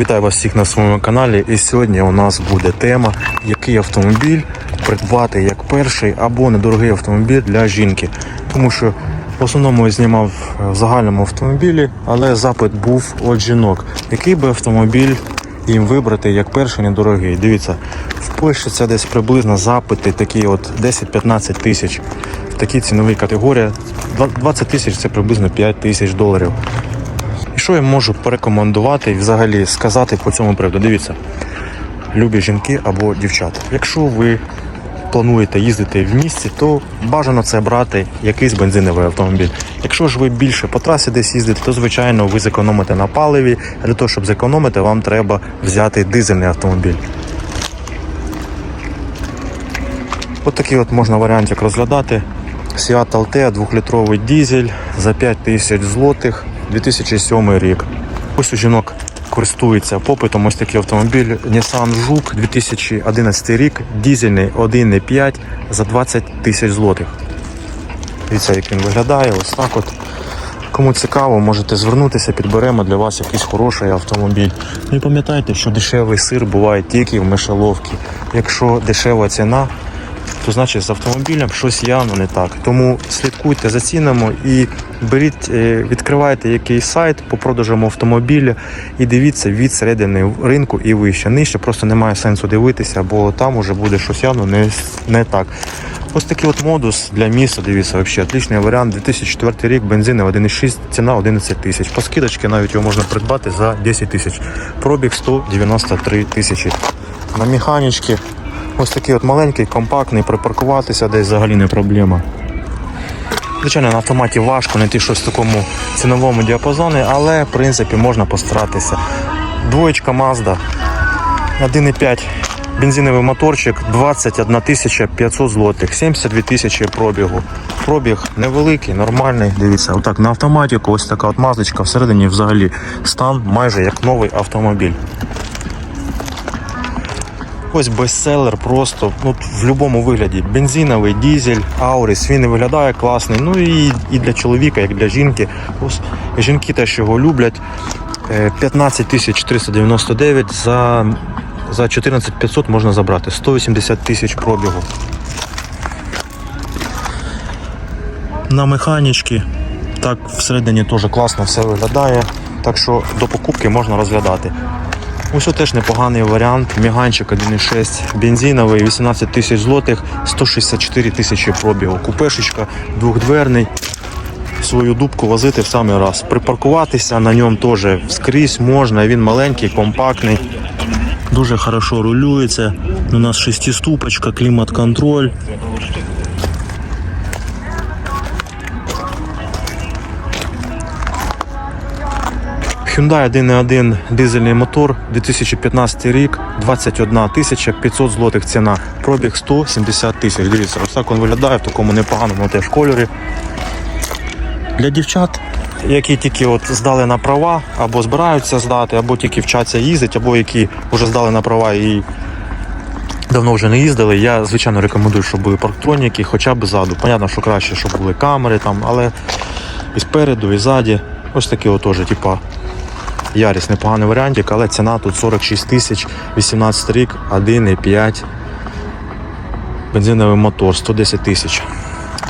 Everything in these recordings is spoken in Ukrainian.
Вітаю вас всіх на своєму каналі. І сьогодні у нас буде тема, який автомобіль придбати як перший або недорогий автомобіль для жінки. Тому що в основному я знімав в загальному автомобілі, але запит був від жінок. Який би автомобіль їм вибрати як перший недорогий? Дивіться, в Польщі це десь приблизно запити такі от 10-15 тисяч. В такій ціновій категорії 20 тисяч це приблизно 5 тисяч доларів. І що я можу порекомендувати і взагалі сказати по цьому приводу? Дивіться, любі жінки або дівчата. Якщо ви плануєте їздити в місті, то бажано це брати якийсь бензиновий автомобіль. Якщо ж ви більше по трасі десь їздите, то звичайно ви зекономите на паливі. Для того, щоб зекономити, вам треба взяти дизельний автомобіль. От такий от можна варіантик розглядати. Seat Altea 2-літровий дизель за 5 тисяч злотих 2007 рік. Ось у жінок користується попитом ось такий автомобіль Nissan Жук 2011 рік, дизельний 1,5 за 20 тисяч злотих. Дивіться, як він виглядає, ось так от. Кому цікаво, можете звернутися, підберемо для вас якийсь хороший автомобіль. Ну і пам'ятайте, що дешевий сир буває тільки в мишеловці. Якщо дешева ціна, то значить з автомобілем щось явно не так. Тому слідкуйте за цінами і беріть, е, відкривайте якийсь сайт по продажам автомобіля і дивіться від середини ринку і вище. Нижче просто немає сенсу дивитися, бо там уже буде щось явно не, не так. Ось такий от модус для міста, дивіться, взагалі отличний варіант. 2004 рік, бензин 1,6, ціна 11 тисяч. По скидочці навіть його можна придбати за 10 тисяч. Пробіг 193 тисячі. На механічці Ось такий от маленький, компактний, припаркуватися десь взагалі не проблема. Звичайно, на автоматі важко знайти щось в такому ціновому діапазоні, але в принципі можна постаратися. Двоєчка Mazda, 1,5 бензиновий моторчик, 21 тисяча 500 злотих, 72 тисячі пробігу. Пробіг невеликий, нормальний. Дивіться, отак на автоматі ось така от мазочка, всередині взагалі стан майже як новий автомобіль. Ось бестселер просто ну, в будь-якому вигляді. Бензиновий, дізель, ауріс, він і виглядає класний. Ну і, і для чоловіка, як для жінки. Ось жінки теж його люблять. Е, 15 399 за, за 14 500 можна забрати. 180 тисяч пробігу. На механічці. Так всередині теж класно все виглядає. Так що до покупки можна розглядати. Ось теж непоганий варіант. Міганчик 1.6 бензиновий, 18 тисяч злотих, 164 тисячі пробігу. Купешечка двохдверний. Свою дубку возити в самий раз. Припаркуватися на ньому теж скрізь можна. Він маленький, компактний, дуже хорошо рулюється. У нас шестиступочка, клімат-контроль. Hyundai 1.1 дизельний мотор, 2015 рік, 21 тисяча 500 злотих ціна, пробіг 170 тисяч. Дивіться, ось так він виглядає в такому непоганому теж кольорі. Для дівчат, які тільки от здали на права, або збираються здати, або тільки вчаться їздити, або які вже здали на права і давно вже не їздили, я звичайно рекомендую, щоб були парктроніки, хоча б ззаду. Понятно, що краще, щоб були камери там, але і спереду, і ззаді. Ось такі от типа. Яріс непоганий варіантик, але ціна тут 46 тисяч, 18 рік, 1,5 бензиновий мотор, 110 тисяч.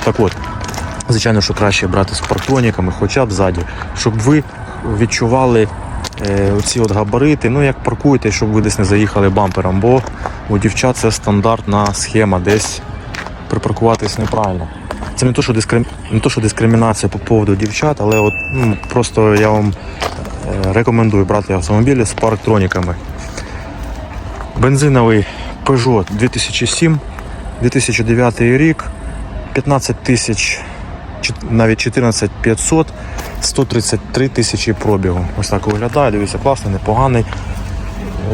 Так от, звичайно, що краще брати з парктроніками, хоча б ззаді, щоб ви відчували е, оці от габарити, ну як паркуєте, щоб ви десь не заїхали бампером, бо у дівчат це стандартна схема, десь припаркуватись неправильно. Це не то, що дискрим... не то, що дискримінація по поводу дівчат, але от, ну, просто я вам рекомендую брати автомобілі з парктроніками. Бензиновий Peugeot 2007, 2009 рік, 15 тисяч, навіть 14 500, 133 тисячі пробігу. Ось так виглядає, дивіться, класний, непоганий.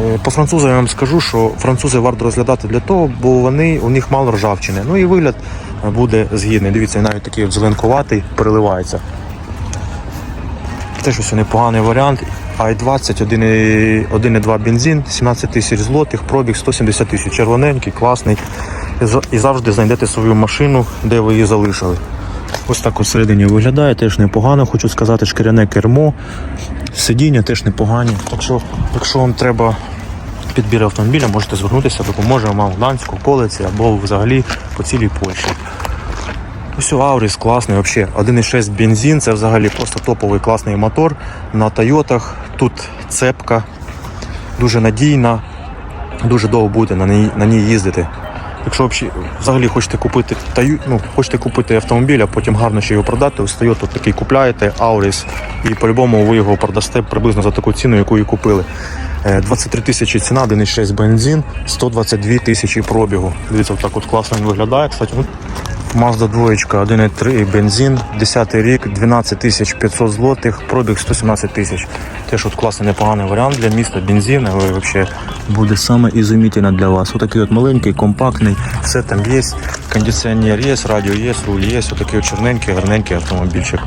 Е, По французам я вам скажу, що французи варто розглядати для того, бо вони у них мало ржавчини. Ну і вигляд е, буде згідний. Дивіться, навіть такий зеленкуватий переливається. Теж ось непоганий варіант. i20, 1,2 бензин, 17 тисяч злотих, пробіг 170 тисяч. Червоненький, класний. І завжди знайдете свою машину, де ви її залишили. Ось так всередині виглядає, теж непогано, хочу сказати, шкіряне кермо. Сидіння теж непогані. Так що, якщо вам треба підбір автомобіля, можете звернутися, допоможемо вам в Гданську, колиці або взагалі по цілій Польщі. Ось Ауріс класний, взагалі 1,6 бензин, це взагалі просто топовий класний мотор на Тойотах. Тут цепка, дуже надійна, дуже довго будете на ній, на ній їздити. Якщо взагалі- хочете купити ну, хочете купити автомобіль, а потім гарно ще його продати, ось Toyota такий купляєте, Auris, і по-любому ви його продасте приблизно за таку ціну, яку і купили. Е, 23 тисячі ціна, 1,6 бензин, 122 тисячі пробігу. Дивіться, так от класно він виглядає. Кстати, ну, Mazda 2 1,3 бензин, 10 рік, 12 тисяч 500 злотих, пробіг 117 тисяч. Теж от класний непоганий варіант для міста, бензин, але взагалі буде саме ізумітельно для вас. Отакий от маленький, компактний, все там є, кондиціонер є, радіо є, руль є, отакий от чорненький, гарненький автомобільчик.